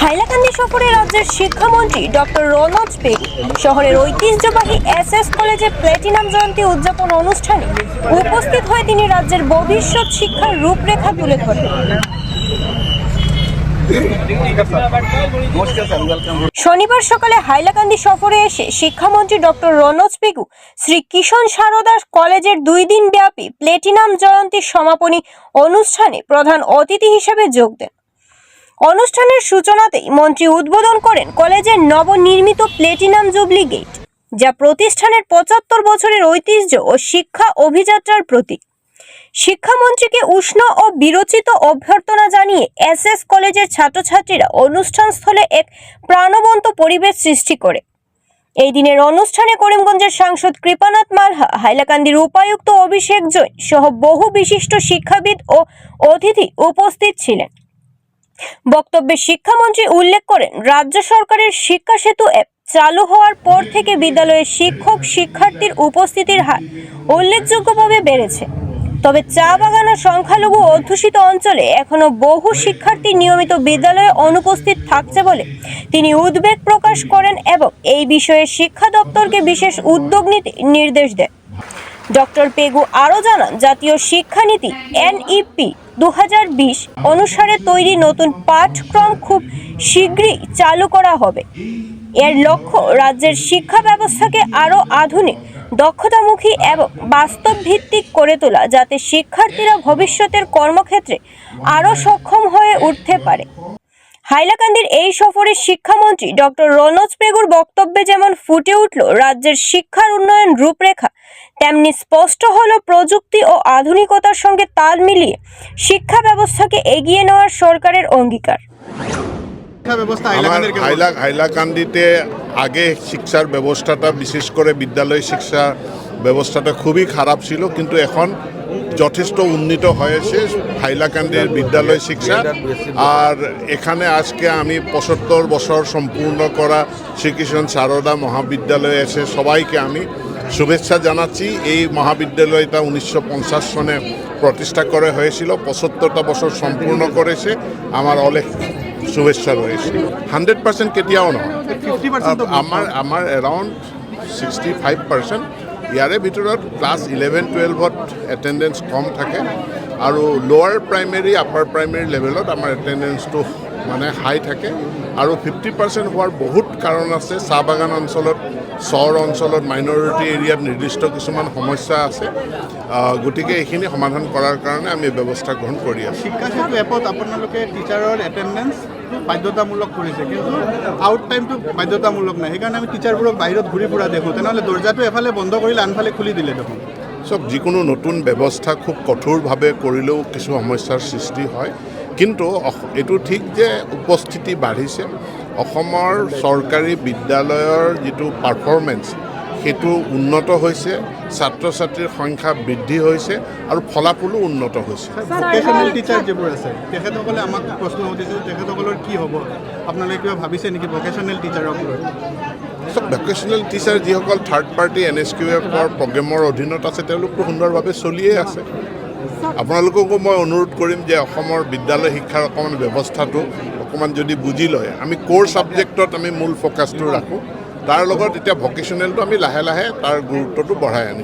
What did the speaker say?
হাইলাকান্দি সফরে রাজ্যের শিক্ষামন্ত্রী ডক্টর রনজ বেগ শহরের ঐতিহ্যবাহী এস এস কলেজে প্ল্যাটিনাম জয়ন্তী উদযাপন অনুষ্ঠানে উপস্থিত হয়ে তিনি রাজ্যের ভবিষ্যৎ শিক্ষার রূপরেখা তুলে ধরেন। শনিবার সকালে হাইলাকান্দি সফরে এসে শিক্ষামন্ত্রী ডক্টর রনজ পেগু, শ্রী কিষণ সারদা কলেজের দুই দিন ব্যাপী প্লেটিনাম জয়ন্তী সমাপনী অনুষ্ঠানে প্রধান অতিথি হিসেবে যোগ দেন। অনুষ্ঠানের সূচনাতেই মন্ত্রী উদ্বোধন করেন কলেজের নবনির্মিত প্লেটিনাম জুবলি গেট, যা প্রতিষ্ঠানের পঁচাত্তর বছরের ঐতিহ্য ও শিক্ষা অভিযাত্রার প্রতীক। শিক্ষামন্ত্রীকে উষ্ণ ও বিরচিত অভ্যর্থনা জানিয়ে এস এস কলেজের ছাত্রছাত্রীরা অনুষ্ঠানস্থলে এক প্রাণবন্ত পরিবেশ সৃষ্টি করে। এই দিনের অনুষ্ঠানে করিমগঞ্জের সাংসদ কৃপানাথ মালহা, হাইলাকান্দির উপায়ুক্ত অভিষেক জৈন সহ বহু বিশিষ্ট শিক্ষাবিদ ও অতিথি উপস্থিত ছিলেন। বক্তব্যে শিক্ষামন্ত্রী উল্লেখ করেন, রাজ্য সরকারের শিক্ষা সেতু অ্যাপ চালু হওয়ার পর থেকে বিদ্যালয়ে শিক্ষক শিক্ষার্থীর উপস্থিতির হার উল্লেখযোগ্যভাবে বেড়েছে। তবে চা বাগান ও সংখ্যালঘু অধ্যুষিত অঞ্চলে এখনও বহু শিক্ষার্থী নিয়মিত বিদ্যালয়ে অনুপস্থিত থাকছে বলে তিনি উদ্বেগ প্রকাশ করেন এবং এই বিষয়ে শিক্ষা দপ্তরকে বিশেষ উদ্যোগ নিতে নির্দেশ দেন। ডক্টর পেগু আরও জানান, জাতীয় শিক্ষানীতি এনইপি দু হাজার বিশ অনুসারে তৈরি নতুন পাঠক্রম খুব শীঘ্রই চালু করা হবে। এর লক্ষ্য রাজ্যের শিক্ষা ব্যবস্থাকে আরও আধুনিক দক্ষতামুখী এবং বাস্তব ভিত্তিক করে তোলা যাতে শিক্ষার্থীরা ভবিষ্যতের কর্মক্ষেত্রে আরও সক্ষম হয়ে উঠতে পারে। হাইলাকান্দির এই সফরে শিক্ষামন্ত্রী ডক্টর রনজ পেগুর বক্তব্যে যেমন ফুটে উঠল রাজ্যের শিক্ষার উন্নয়ন রূপরেখা, তেমনি স্পষ্ট হলো প্রযুক্তি ও আধুনিকতার সঙ্গে তাল মিলিয়ে শিক্ষা ব্যবস্থাকে এগিয়ে নেওয়ার সরকারের অঙ্গীকার। আমার? হাইলাকান্দিতে আগে শিক্ষার ব্যবস্থাটা বিশেষ করে বিদ্যালয় শিক্ষা ব্যবস্থাটা খুবই খারাপ ছিল কিন্তু এখন যথেষ্ট উন্নীত হয়েছে হাইলাকান্দির বিদ্যালয় শিক্ষা। আর এখানে আজকে আমি পঁচাত্তর বছর সম্পূর্ণ করা শ্রীকৃষ্ণ সারদা মহাবিদ্যালয়ে এসে সবাইকে আমি শুভেচ্ছা জানাচ্ছি। এই মহাবিদ্যালয়টা উনিশশো পঞ্চাশ সনে প্রতিষ্ঠা করা হয়েছিল পঁচাত্তরটা বছর সম্পূর্ণ করেছে। আমার অনেক শুভেচ্ছা রয়েছে। হান্ড্রেড পার্সেন্ট কেতিয়াও নহয় 50% তো আমাৰ আমাৰ এৰাউণ্ড ছিক্সটি ফাইভ পাৰ্চেণ্ট ইয়াৰে ভিতৰত ক্লাছ ইলেভেন টুৱেলভত এটেণ্ডেঞ্চ কম থাকে। আৰু লোৱাৰ প্ৰাইমেৰী আপাৰ প্ৰাইমেৰী লেভেলত আমাৰ এটেণ্ডেঞ্চটো মানে হাই থাকে আৰু ফিফটি পাৰ্চেণ্ট হোৱাৰ বহুত কাৰণ আছে। চাহ বাগান অঞ্চলত চহৰ অঞ্চলত মাইনৰিটি এৰিয়াত নিৰ্দিষ্ট কিছুমান সমস্যা আছে। গতিকে এইখিনি সমাধান কৰাৰ কাৰণে আমি ব্যৱস্থা গ্ৰহণ কৰি আছোঁ। শিক্ষা সেতু এপত আপোনালোকে টিচাৰৰ এটেণ্ডেঞ্চ বাধ্যতামূলক কৰিছে কিন্তু আউট টাইমটো বাধ্যতামূলক নাই। সেইকাৰণে আমি টিচাৰবোৰক বাহিৰত ঘূৰি ফুৰা দেখোঁ। তেনেহ'লে দৰ্জাটো এফালে বন্ধ কৰিলে আনফালে খুলি দিলে দেখোন। চব যিকোনো নতুন ব্যৱস্থা খুব কঠোৰভাৱে কৰিলেও কিছু সমস্যাৰ সৃষ্টি হয়। কিন্তু এইটো ঠিক যে উপস্থিতি বাঢ়িছে। অসমৰ চৰকাৰী বিদ্যালয়ৰ যিটো পাৰফৰ্মেঞ্চ সেইটো উন্নত হৈছে ছাত্ৰ ছাত্ৰীৰ সংখ্যা বৃদ্ধি হৈছে আৰু ফলাফলো উন্নত হৈছে। ভকেশ্যনেল টিচাৰ যিবোৰ আছে তেখেতসকলে আমাক প্ৰশ্ন সুধিছে যে তেখেতসকলৰ কি হ'ব? আপোনালোকে কিবা ভাবিছে নেকি ভকেশ্যনেল টিচাৰক লৈ? চব ভেকেশ্যনেল টিচাৰ যিসকল third party N S Q এফৰ প্ৰগ্ৰেমৰ অধীনত আছে তেওঁলোকো সুন্দৰভাৱে চলিয়ে আছে। আপোনালোককো মই অনুৰোধ কৰিম যে অসমৰ বিদ্যালয় শিক্ষাৰ অকণমান ব্যৱস্থাটো অকণমান যদি বুজি লয় আমি ক'ৰ ছাবজেক্টত আমি মূল ফ'কাছটো ৰাখোঁ। তাৰ লগত এতিয়া ভকেশ্যনেলটো আমি লাহে লাহে তাৰ গুৰুত্বটো বঢ়াই আনিছোঁ।